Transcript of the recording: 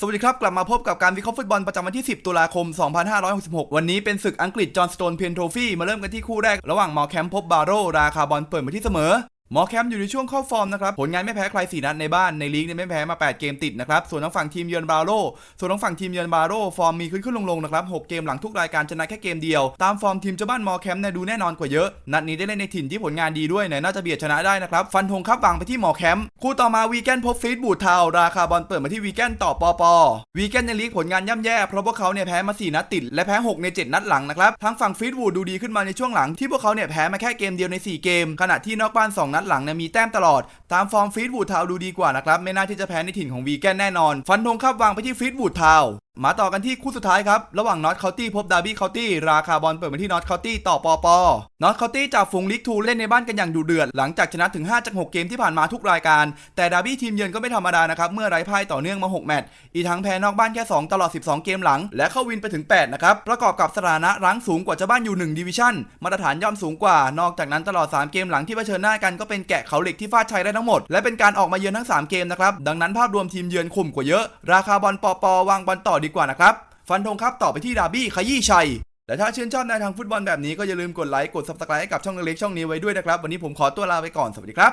สวัสดีครับ กลับมาพบกับการวิเคราะห์ฟุตบอลประจำวันที่ 10 ตุลาคม 2566 วันนี้เป็นศึกอังกฤษจอห์นสโตนเพนโทฟี่มาเริ่มกันที่คู่แรก ระหว่างมอร์แคมป์พบบาโรราคาบอลเปิดมาที่เสมอ หมอแคมป์อยู่ในช่วงเข้าฟอร์มนะครับ ผลงานไม่แพ้ใคร4นัดในบ้านในลีกเนี่ยไม่แพ้มา 8 เกมติดนะครับ ส่วนทางฝั่งทีมเยือนบาโรส่วนทางฝั่งทีมเยือนบาโรฟอร์มมีขึ้นขึ้นลงลงนะครับ 6 เกมหลังทุกรายการชนะแค่เกมเดียว ตามฟอร์มทีมเจ้าบ้านมอแคมป์เนี่ยดูแน่นอนกว่าเยอะ นัดนี้ได้เล่นในถิ่นที่ผลงานดีด้วยเนี่ยน่าจะเบียดชนะได้นะครับ ฟันธงครับวางไปที่หมอแคมป์ คู่ต่อมาวีแกนพบฟีดบูดทาวราคาบอลเปิดมาที่วีแกนต่อปอปอวีแกนในลีกผลงานย่ำแย่เพราะพวกเขาเนี่ยแพ้มา 4 นัดติด และแพ้ 6 ใน 7 นัดหลังนะครับทางฝั่งฟีดบูดดูดีขึ้นมาในช่วงหลังที่พวกเขาเนี่ยแพ้มาแค่เกมเดียวใน 4 เกม ขณะที่นอกบ้าน2นัดหลังเนี่ยมีแต้มตลอด ตามฟอร์มฟีดบูดทาวดูดีกว่านะครับ ไม่น่าที่จะแพ้ในถิ่นของวีแกนแน่นอน ฟันธงครับวางไปที่ฟีดบูดทาว มาต่อกันที่คู่สุดท้ายครับ ระหว่างนอตเคาตี้พบดาร์บี้เคาตี้ราคาบอลเปิดมาที่นอตเคาตี้ต่อปอปอนอตเคาตี้จากฝูงลีกทูเล่นในบ้านกันอย่างดุเดือด หลังจากชนะถึง 5 จาก 6 เกมที่ผ่านมาทุกรายการ แต่ดาร์บี้ทีมเยือนก็ไม่ธรรมดานะครับ เมื่อไร้พ่ายต่อเนื่องมา 6 แมตช์อีทั้งแพ้นอกบ้านแค่ 2 ตลอด 12 เกมหลัง และเข้าวินไปถึง 8 นะครับ ประกอบกับสถานะรั้งสูงกว่าเจ้าบ้านอยู่1ดิวิชั่นมาตรฐานย่อมสูงกว่า นอกจากนั้นตลอด 3 เกมหลังที่เผชิญหน้ากันก็เป็นแกะเขาเหล็กที่ฟาดชัยได้ทั้งหมดและเป็นการออกมาเยือนทั้งสามเกมนะครับดังนั้นภาพรวมทีมเยือนคุมกว่าเยอะ ราคาบอลปอปอวางบอลต่อดีกว่านะครับ ฟันธงครับต่อไปที่ดาร์บี้ขยี้ชัย และถ้าชื่นชอบในทางฟุตบอลแบบนี้ก็อย่าลืมกดไลค์กดซับสไครต์ให้กับช่องเล็กๆช่องนี้ไว้ด้วยนะครับ วันนี้ผมขอตัวลาไปก่อนสวัสดีครับ